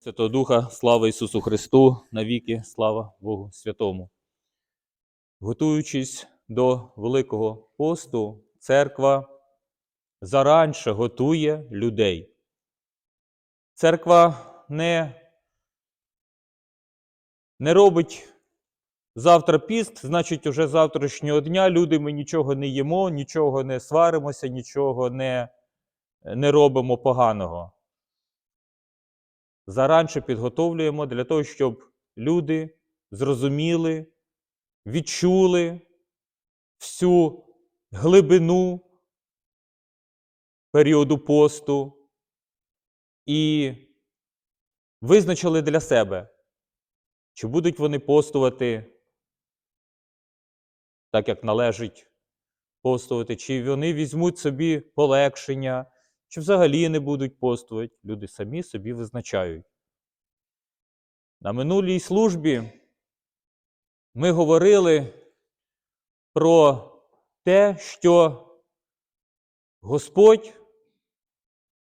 Святого Духа, слава Ісусу Христу, навіки, слава Богу Святому. Готуючись до Великого посту, церква заранше готує людей. Церква не, не робить завтра піст, значить, уже завтрашнього дня люди ми нічого не їмо, нічого не сваримося, нічого не, не робимо поганого заранше підготовлюємо для того, щоб люди зрозуміли, відчули всю глибину періоду посту і визначили для себе, чи будуть вони постувати так, як належить постувати, чи вони візьмуть собі полегшення чи взагалі не будуть постувати, люди самі собі визначають. На минулій службі ми говорили про те, що Господь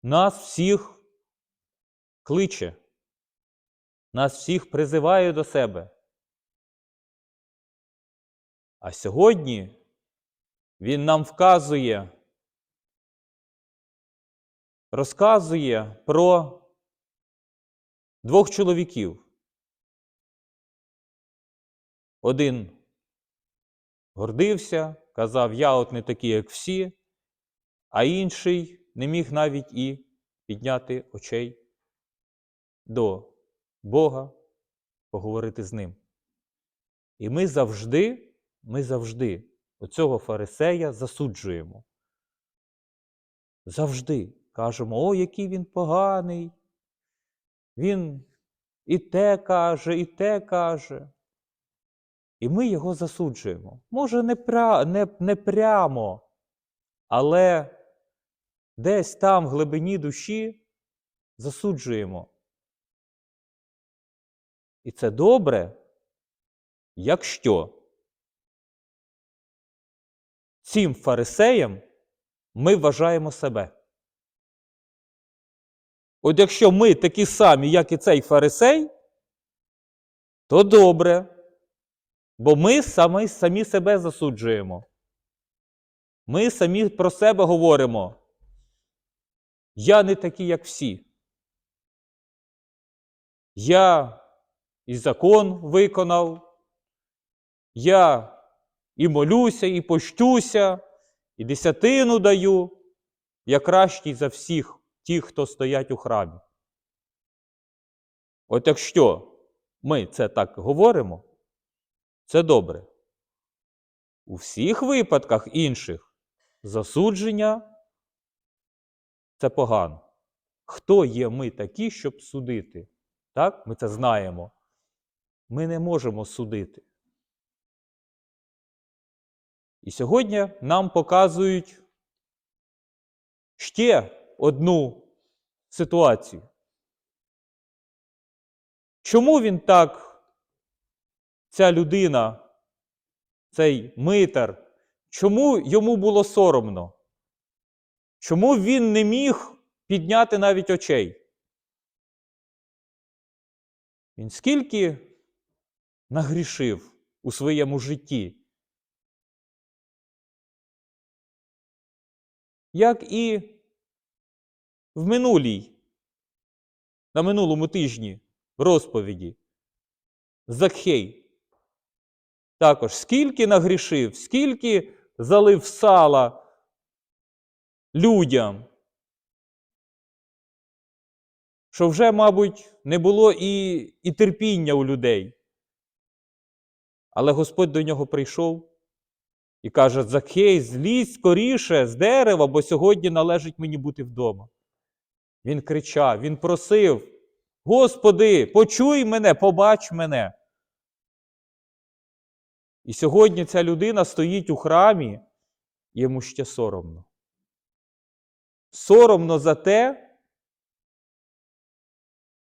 нас всіх кличе, нас всіх призиває до себе. А сьогодні Він нам вказує розказує про двох чоловіків. Один гордився, казав, я от не такий, як всі, а інший не міг навіть і підняти очей до Бога, поговорити з ним. І ми завжди, ми завжди оцього фарисея засуджуємо. Завжди кажемо, о, який він поганий. Він і те каже, і те каже. І ми його засуджуємо. Може, не, пря... не, не прямо, але десь там в глибині душі засуджуємо. І це добре, якщо цим фарисеям ми вважаємо себе. От якщо ми такі самі, як і цей фарисей, то добре. Бо ми самі, самі себе засуджуємо. Ми самі про себе говоримо. Я не такий, як всі. Я і закон виконав, я і молюся, і пощуся, і десятину даю, я кращий за всіх ті, хто стоять у храмі. От якщо ми це так говоримо, це добре. У всіх випадках інших засудження це погано. Хто є ми такі, щоб судити? Так? Ми це знаємо. Ми не можемо судити. І сьогодні нам показують ще одну ситуацію. Чому він так, ця людина, цей митар, чому йому було соромно? Чому він не міг підняти навіть очей? Він скільки нагрішив у своєму житті? Як і в минулій, на минулому тижні розповіді. Закхей. Також скільки нагрішив, скільки залив сала людям, що вже, мабуть, не було і, і терпіння у людей. Але Господь до нього прийшов і каже: Закхей, злізь скоріше з дерева, бо сьогодні належить мені бути вдома. Він кричав, він просив: Господи, почуй мене, побач мене. І сьогодні ця людина стоїть у храмі, йому ще соромно. Соромно за те,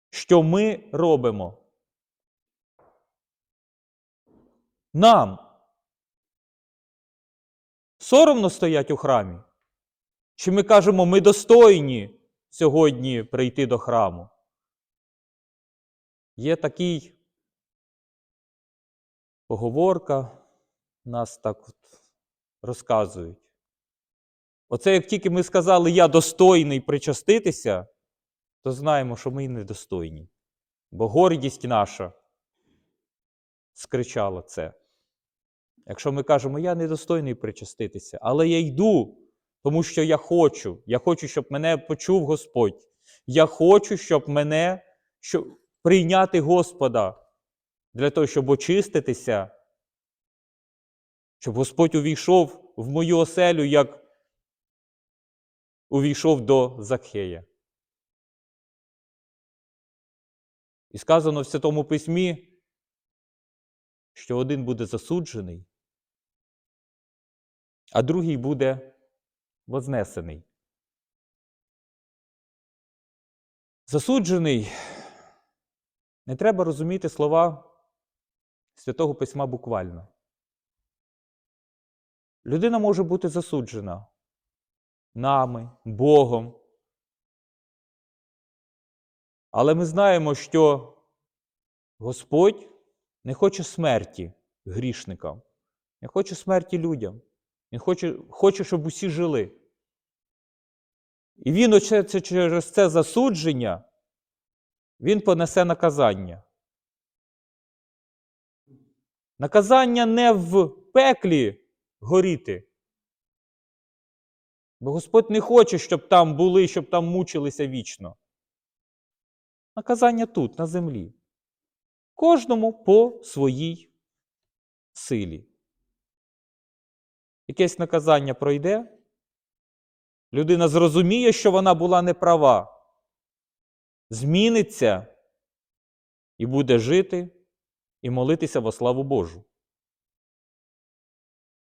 що ми робимо. Нам соромно стоять у храмі? Чи ми кажемо, ми достойні? Сьогодні прийти до храму. Є такий поговорка, нас так от розказують. Оце як тільки ми сказали, я достойний причаститися, то знаємо, що ми й недостойні. Бо гордість наша скричала це. Якщо ми кажемо, я недостойний причаститися, але я йду, тому що я хочу. Я хочу, щоб мене почув Господь. Я хочу, щоб мене щоб прийняти Господа для того, щоб очиститися, щоб Господь увійшов в мою оселю, як увійшов до Закхея. І сказано в Святому Письмі, що один буде засуджений, а другий буде вознесений. Засуджений не треба розуміти слова Святого Письма буквально. Людина може бути засуджена нами, Богом. Але ми знаємо, що Господь не хоче смерті грішникам, не хоче смерті людям. Він хоче, хоче щоб усі жили. І він оце, це, через це засудження, він понесе наказання. Наказання не в пеклі горіти. Бо Господь не хоче, щоб там були, щоб там мучилися вічно. Наказання тут, на землі. Кожному по своїй силі. Якесь наказання пройде, людина зрозуміє, що вона була неправа, зміниться і буде жити і молитися во славу Божу.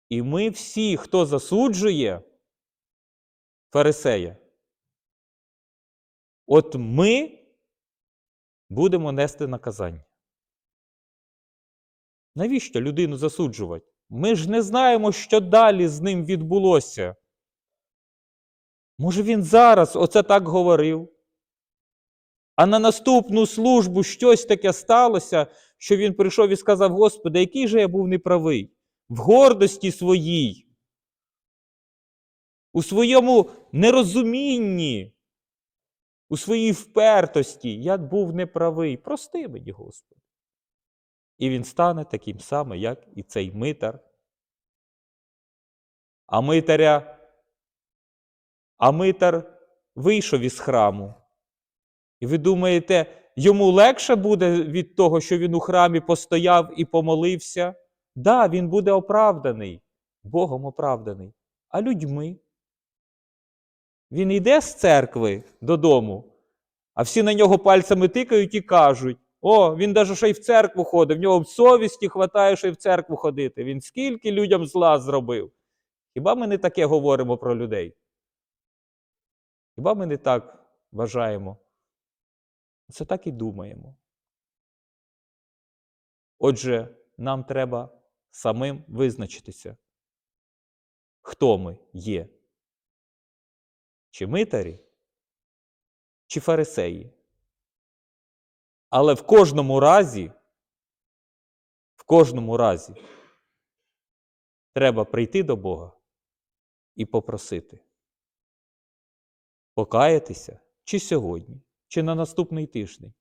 І ми всі, хто засуджує фарисея, от ми будемо нести наказання. Навіщо людину засуджувати? Ми ж не знаємо, що далі з ним відбулося. Може, він зараз оце так говорив, а на наступну службу щось таке сталося, що він прийшов і сказав: Господи, який же я був неправий в гордості своїй, у своєму нерозумінні, у своїй впертості я був неправий. Прости мені, Господи. І він стане таким самим, як і цей митар. А митаря, а митар вийшов із храму. І ви думаєте, йому легше буде від того, що він у храмі постояв і помолився? Да, він буде оправданий, Богом оправданий. А людьми? Він йде з церкви додому, а всі на нього пальцями тикають і кажуть: о, він навіть ще й в церкву ходив, в нього совісті хватає, що й в церкву ходити. Він скільки людям зла зробив. Хіба ми не таке говоримо про людей? Хіба ми не так вважаємо? Це так і думаємо. Отже, нам треба самим визначитися, хто ми є. Чи митарі, чи фарисеї. Але в кожному разі, в кожному разі треба прийти до Бога і попросити. Покаятися чи сьогодні, чи на наступний тиждень,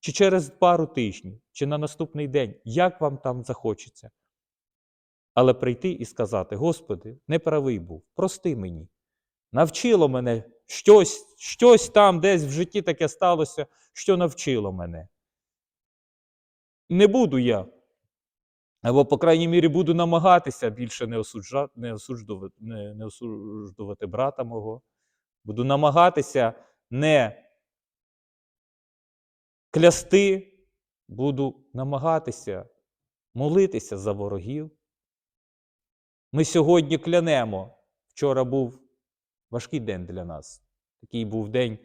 чи через пару тижнів, чи на наступний день, як вам там захочеться. Але прийти і сказати: Господи, неправий був, прости мені. Навчило мене щось, щось там десь в житті таке сталося, що навчило мене. Не буду я, або, по крайній мірі, буду намагатися більше не осуджувати, не осуджувати, не, осуджувати брата мого. Буду намагатися не клясти, буду намагатися молитися за ворогів. Ми сьогодні клянемо. Вчора був важкий день для нас. Такий був день.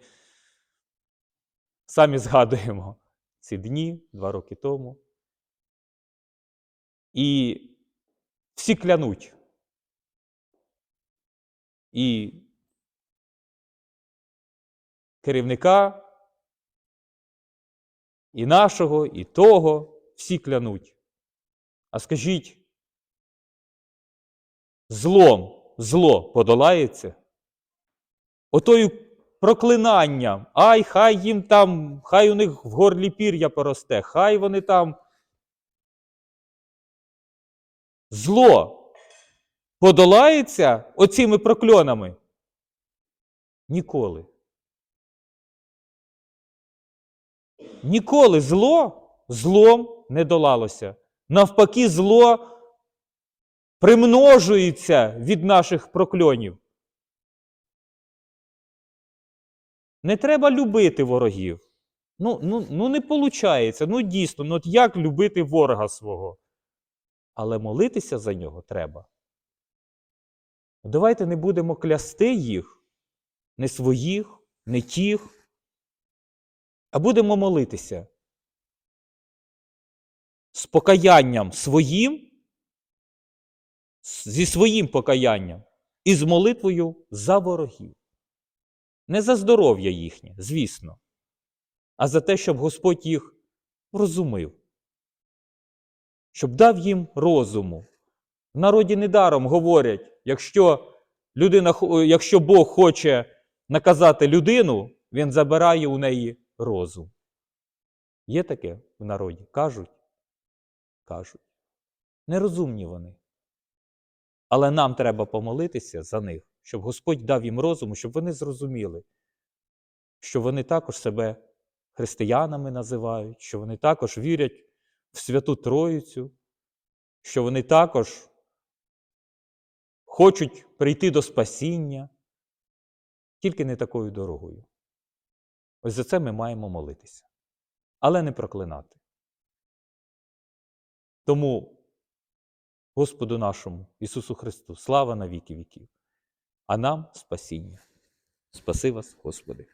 Самі згадуємо ці дні два роки тому. І всі клянуть. І керівника і нашого, і того, всі клянуть. А скажіть, злом зло подолається? Отою проклинанням, ай, хай їм там, хай у них в горлі пір'я поросте, хай вони там. Зло подолається оціми прокльонами? Ніколи. Ніколи зло злом не долалося. Навпаки, зло примножується від наших прокльонів. Не треба любити ворогів. Ну, ну, ну не виходить. Ну дійсно, ну от як любити ворога свого? Але молитися за нього треба. Давайте не будемо клясти їх, не своїх, не тих, а будемо молитися з покаянням своїм, зі своїм покаянням і з молитвою за ворогів. Не за здоров'я їхнє, звісно, а за те, щоб Господь їх розумив, щоб дав їм розуму. В народі недаром говорять, якщо, людина, якщо Бог хоче наказати людину, він забирає у неї розум. Є таке в народі? Кажуть? Кажуть. Нерозумні вони. Але нам треба помолитися за них, щоб Господь дав їм розуму, щоб вони зрозуміли, що вони також себе християнами називають, що вони також вірять в Святу Троїцю, що вони також хочуть прийти до спасіння, тільки не такою дорогою. Ось за це ми маємо молитися, але не проклинати. Тому Господу нашому Ісусу Христу, слава на віки віків, а нам спасіння. Спаси вас, Господи.